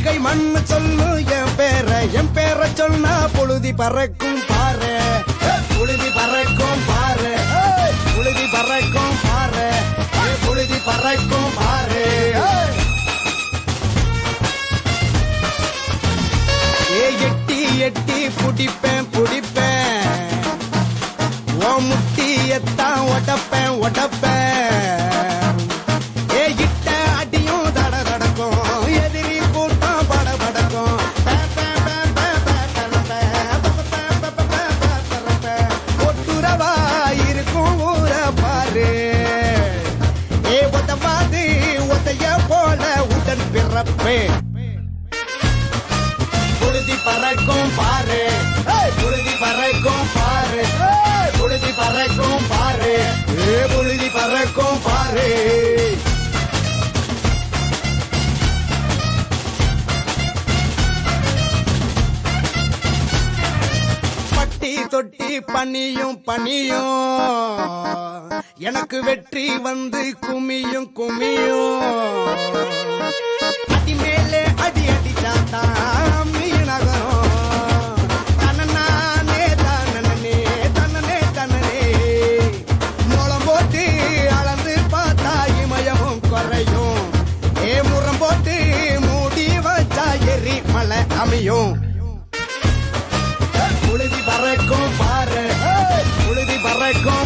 பொய்கை மண்ணு சொல்லு என் பேர என் பேர சொன்னா புழுதி பறக்கும் பாரு. ஏய், புழுதி பறக்கும் பாரு. ஏய், புழுதி பறக்கும் பாரு. ஏய், புழுதி பறக்கும் பாரு. ஏ எட்டி எட்டி புடிப்பேன் புடிப்பேன். ஓ முட்டி எத்தான் உடப்பேன் உடப்பேன். உடன் பிறப்பேன் புழுதி பறக்கும் பாரு ஏய், புழுதி பறக்கும் பாரு புழுதி பறக்கும் பாரு புழுதி பறக்கும் பாரு பட்டி தொட்டி பனியும் பனியும். எனக்கு வெற்றி வந்து குமியும் குமியும். போட்டு மூடி வச்சா எரி மலை அமையும். புழுதி பறக்கும் பாரு புழுதி பறக்கும்